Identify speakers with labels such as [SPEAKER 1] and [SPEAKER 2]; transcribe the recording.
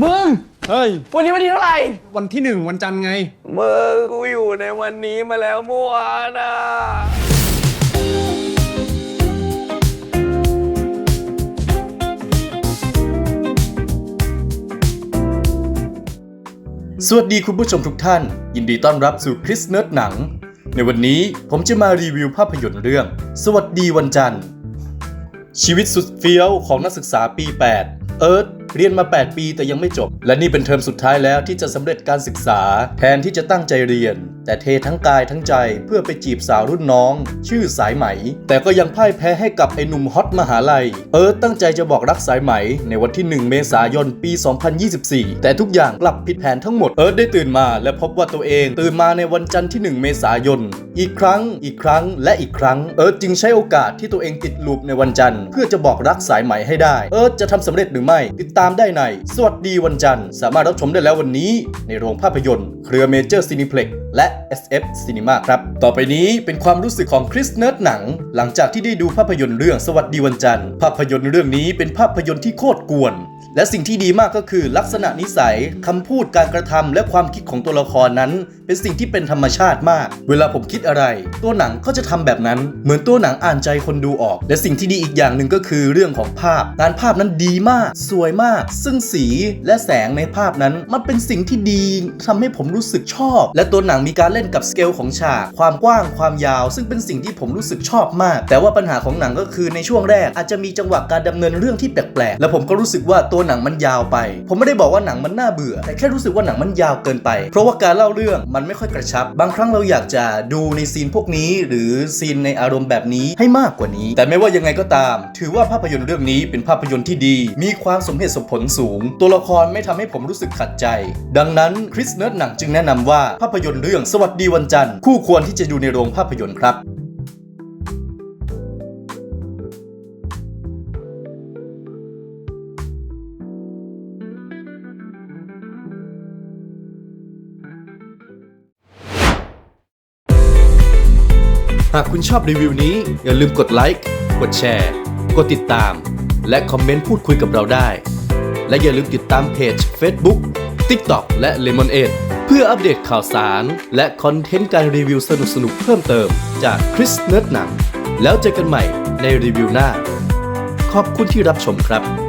[SPEAKER 1] มึง
[SPEAKER 2] เฮ้ย
[SPEAKER 1] วันนี้วันที่เท่าไหร่
[SPEAKER 2] วันที่หนึ่งวันจันทร์ไง
[SPEAKER 1] มึงกูอยู่ในวันนี้มาแล้วเมื่อวานอะ
[SPEAKER 3] สวัสดีคุณผู้ชมทุกท่าน ยินดีต้อนรับสู่คริสเนิร์ดหนัง ในวันนี้ผมจะมารีวิวภาพยนตร์เรื่อง สวัสดีวันจันทร์ ชีวิตสุดเฟี้ยวของนักศึกษาปี 8 เอิร์ธ เรียนมา 8 ปีแต่ยังไม่จบ และนี่เป็นเทอมสุดท้ายแล้วที่จะสำเร็จการศึกษา แทนที่จะตั้งใจเรียนแต่เททั้งกายทั้งใจเพื่อไปจีบสาวรุ่นน้อง ชื่อสายไหม แต่ก็ยังพ่ายแพ้ให้กับไอ้หนุ่มฮอตมหาลัยเอิร์ธตั้งใจจะบอกรักสายไหม ในวันที่ 1 เมษายนปี 2024 แต่ทุกอย่างกลับผิดแผนทั้งหมดเอิร์ธได้ตื่นมาและพบว่าตัวเองตื่นมาในวันจันทร์ที่ 1 เมษายนอีกครั้ง อีกครั้งและอีกครั้งเอิร์ธจึงใช้โอกาสที่ตัวเองติดลูปในวันจันทร์ เพื่อจะบอกรักสายไหมให้ได้ เอิร์ธจะทำสำเร็จหรือไม่ ติดตามได้ใน สวัสดีวันจันทร์ สามารถรับชมได้แล้ววันนี้ ในโรงภาพยนตร์ เครือเมเจอร์ซีนิเพล็กและ SF Cinema ครับ ต่อไปนี้เป็นความรู้สึกของคริสเนิร์ดหนัง หลังจากที่ได้ดูภาพยนตร์เรื่องสวัสดีวันจันทร์ ภาพยนตร์เรื่องนี้เป็นภาพยนตร์ที่โคตรกวน และสิ่งที่ดีมากก็คือลักษณะนิสัยคำพูดการกระทำและความคิดของตัวละครนั้น เป็นสิ่งที่เป็นธรรมชาติมาก เวลาผมคิดอะไร ตัวหนังก็จะทำแบบนั้น เหมือนตัวหนังอ่านใจคนดูออก และสิ่งที่ดีอีกอย่างหนึ่งก็คือเรื่องของภาพการภาพนั้นดีมาก สวยมาก ซึ่งสีและแสงในภาพนั้นมันเป็นสิ่งที่ดีทำให้ผมรู้สึกชอบ และตัวหนังมีการการเล่นกับสเกลของฉาก ความกว้างความยาว ซึ่งเป็นสิ่งที่ผมรู้สึกชอบมาก แต่ว่าปัญหาของหนังก็คือในช่วงแรกอาจจะมีจังหวะการดำเนินเรื่องที่แปลกๆ และผมก็รู้สึกว่าตัวหนังมันยาวไป ผมไม่ได้บอกว่าหนังมันน่าเบื่อ แต่แค่รู้สึกว่าหนังมันยาวเกินไป เพราะว่าการเล่าเรื่องมันไม่ค่อยกระชับ บางครั้งเราอยากจะดูในซีนพวกนี้ หรือซีนในอารมณ์แบบนี้ให้มากกว่านี้ แต่ไม่ว่ายังไงก็ตาม ถือว่าภาพยนตร์เรื่องนี้เป็นภาพยนตร์ที่ดี มีความสมเหตุสมผลสูง ตัวละครไม่ทำให้ผมรู้สึกขัดใจ ดังนั้นคริสเนิร์ดหนังจึงแนะนำว่าภาพยนตร์เรื่องสวัสดีวันจันทร์ คู่ควรที่จะดูในโรงภาพยนตร์ครับหากคุณชอบรีวิวนี้ อย่าลืมกดไลค์ กดแชร์ กดติดตาม และคอมเมนต์พูดคุยกับเราได้ และอย่าลืมติดตามเพจ Facebook TikTok และ Lemonade เพื่ออัปเดตข่าวสาร และคอนเทนต์การรีวิวสนุกๆเพิ่มเติมจากคริสเนิร์ดหนัง แล้วเจอกันใหม่ในรีวิวหน้า ขอบคุณที่รับชมครับ